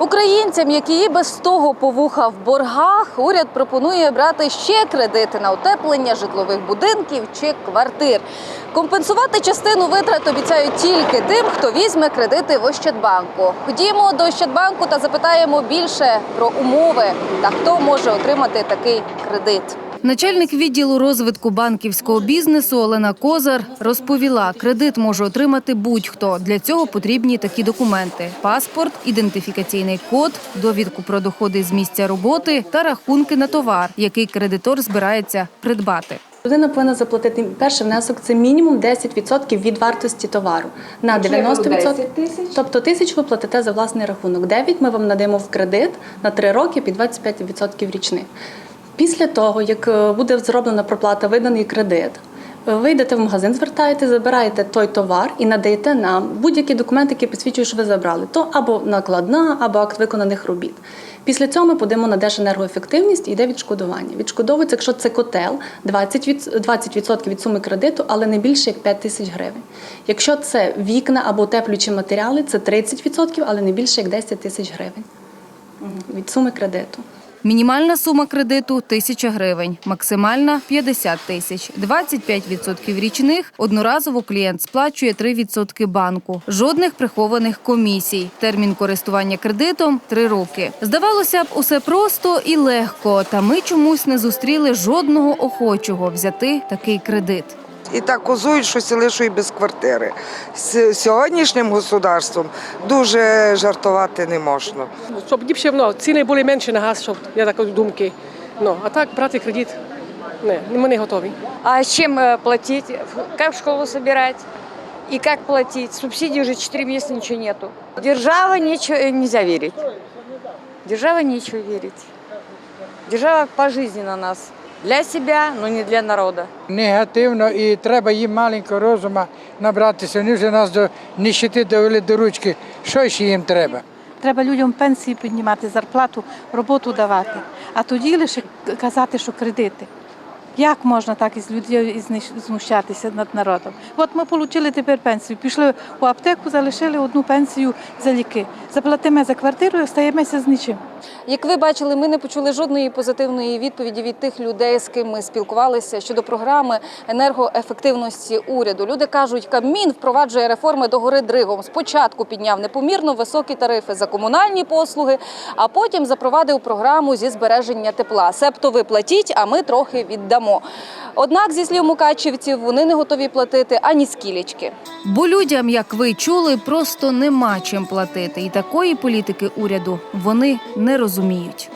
Українцям, які і без того по вуха в боргах, уряд пропонує брати ще кредити на утеплення житлових будинків чи квартир. Компенсувати частину витрат обіцяють тільки тим, хто візьме кредити в Ощадбанку. Ходімо до Ощадбанку та запитаємо більше про умови та хто може отримати такий кредит. Начальник відділу розвитку банківського бізнесу Олена Козар розповіла, кредит може отримати будь-хто. Для цього потрібні такі документи: паспорт, ідентифікаційний код, довідку про доходи з місця роботи та рахунки на товар, який кредитор збирається придбати. Людина повинна заплатити перший внесок це мінімум 10% від вартості товару. На 90%, тобто тисяч ви платите за власний рахунок. 9 ми вам надаємо в кредит на 3 роки під 25% річних. Після того, як е, буде зроблена проплата, виданий кредит, е, ви йдете в магазин, звертаєте, забираєте той товар і надаєте нам будь-які документи, які підсвічують, що ви забрали. То або накладна, або акт виконаних робіт. Після цього ми подаємо на держенергоефективність і йде відшкодування. Відшкодовується, якщо це котел, 20%, від, 20% від суми кредиту, але не більше як 5 тисяч гривень. Якщо це вікна або утеплюючі матеріали, це 30%, але не більше як 10 тисяч гривень від суми кредиту. Мінімальна сума кредиту – тисяча гривень, максимальна – 50 тисяч. 25% річних одноразово клієнт сплачує 3% банку. Жодних прихованих комісій. Термін користування кредитом – 3 роки. Здавалося б, усе просто і легко, та ми чомусь не зустріли жодного охочого взяти такий кредит. І так козують, що сіли, що і без квартири. З сьогоднішнім государством дуже жартувати не можна. Щоб ліпше ну, ціни були менші на газ, щоб я так думки. Ну, а так брати кредит, не, ми не готові. А с чем э, платить? Как в школу собирать? И как платить? Субсидий уже 4 месяца ничего нету. Держава нечего, э, нельзя верить. Держава нечего верить. Держава по жизни на нас. Для себя, но не для народа. негативно і треба їм маленького розуму набратися. Вони вже нас до нищети довели до ручки. Що ще їм треба? Треба людям пенсії піднімати, зарплату, роботу давати. А тоді лише казати, що кредити. Як можна так із людей знущатися над народом? От ми отримали тепер пенсію. Пішли у аптеку, залишили одну пенсію за ліки. Заплатимо за квартиру і остаємося з нічим. Як ви бачили, ми не почули жодної позитивної відповіді від тих людей, з ким ми спілкувалися щодо програми енергоефективності уряду. Люди кажуть, Кабмін впроваджує реформи до гори дригом. Спочатку підняв непомірно високі тарифи за комунальні послуги, а потім запровадив програму зі збереження тепла. Себто ви платіть, а ми трохи віддамо. Однак, зі слів мукачівців, вони не готові платити ані скілічки. Бо людям, як ви чули, просто нема чим платити, і такої політики уряду вони не розуміють.